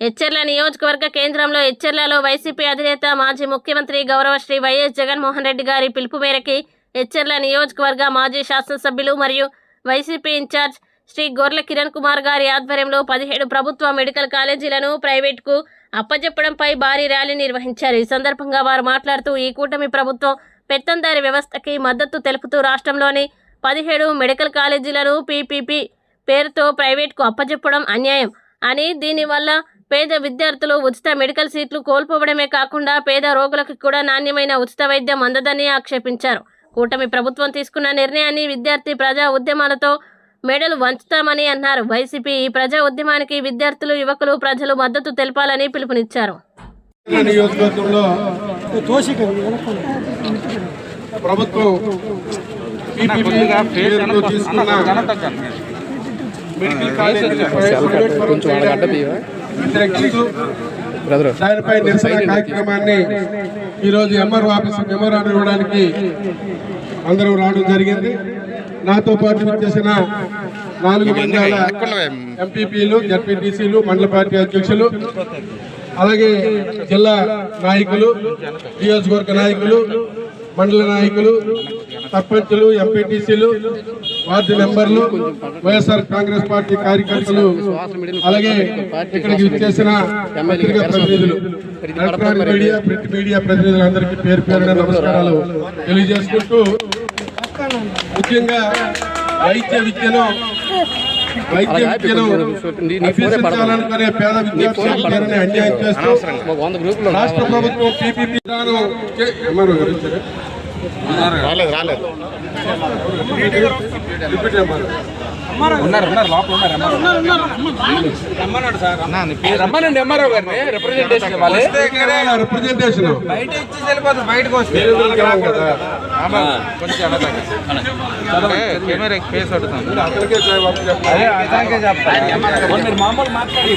హెచ్చర్ల నియోజకవర్గ కేంద్రంలో హెచ్చర్లలో వైసీపీ అధినేత మాజీ ముఖ్యమంత్రి గౌరవ శ్రీ వైఎస్ జగన్మోహన్ రెడ్డి గారి పిలుపు మేరకి హెచ్చర్ల నియోజకవర్గ మాజీ శాసనసభ్యులు మరియు YCP in charge Sri Gorla Kiran Kumar గారి ఆధ్వర్యంలో పదిహేడు ప్రభుత్వ మెడికల్ కాలేజీలను ప్రైవేట్కు అప్పజెప్పడంపై భారీ ర్యాలీ నిర్వహించారు. ఈ సందర్భంగా వారు మాట్లాడుతూ ఈ కూటమి ప్రభుత్వం పెత్తందారి వ్యవస్థకి మద్దతు తెలుపుతూ రాష్ట్రంలోని పదిహేడు మెడికల్ కాలేజీలను పీపీపీ పేరుతో ప్రైవేట్కు అప్పజెప్పడం అన్యాయం అని దీనివల్ల పేద విద్యార్థులు ఉచిత మెడికల్ సీట్లు కోల్పోవడమే కాకుండా పేద రోగులకు కూడా నాణ్యమైన ఉచిత వైద్యం అందదని ఆక్షేపించారు. కూటమి ప్రభుత్వం తీసుకున్న నిర్ణయాన్ని విద్యార్థి ప్రజా ఉద్యమాలతో మెడలు వంచుతామని అన్నారు. వైసీపీ ఈ ప్రజా ఉద్యమానికి విద్యార్థులు యువకులు ప్రజలు మద్దతు తెలపాలని పిలుపునిచ్చారు. నియోజకవర్గంలో ప్రభుత్వం వ్యతిరేకిస్తూ దానిపై నిరసన కార్యక్రమాన్ని ఈరోజు ఎంఆర్ఓ ఆఫీస్ మెమోరాండం ఇవ్వడానికి అందరూ రావడం జరిగింది. నాతో పాటు వచ్చేసిన నాలుగు మండల ఎంపీపీలు జడ్పీటీసీలు మండల పార్టీ అధ్యక్షులు అలాగే జిల్లా నాయకులు నియోజకవర్గ నాయకులు మండల నాయకులు సర్పంచులు ఎంపీటీసీలు వార్డు మెంబర్లు వైఎస్ఆర్ కాంగ్రెస్ పార్టీ కార్యకర్తలు అలాగే ఇక్కడికి పత్రికా ప్రతినిధులు ఎలక్ట్రానిక్ మీడియా ప్రింట్ మీడియా ప్రతినిధులందరికీ పేరు పేరున నమస్కారాలు తెలియజేసుకుంటూ ముఖ్యంగా వైద్య విద్యను వైద్య విద్యను అభ్యసించాలనుకునే పేద విద్యార్థుల పేరుని అన్యాయం చేస్తూ రాష్ట్ర ప్రభుత్వం పీపీపీ విధానం రాలేదు రాలేదు. రిపీట్ చేయమన్నారు. ఉన్నారు ఉన్నారు లోపల ఉన్నారు రమ్మనండి ఎంఆర్ఓ గారిని రిప్రజెంటేషన్ ఇవ్వాలి. కేవలం రిప్రజెంటేషన్ బయట ఇచ్చేసి వెళ్ళిపోతుంది బయటకు వస్తే. పేదలకు రావు కదా కొంచెం వెనకాల. కెమెరా ఫేస్ పడుతుంది అక్కడికే జవాబు చెప్పాలి. అదే అతనికే చెప్తాను మీరు మామూలు మాట్లాడి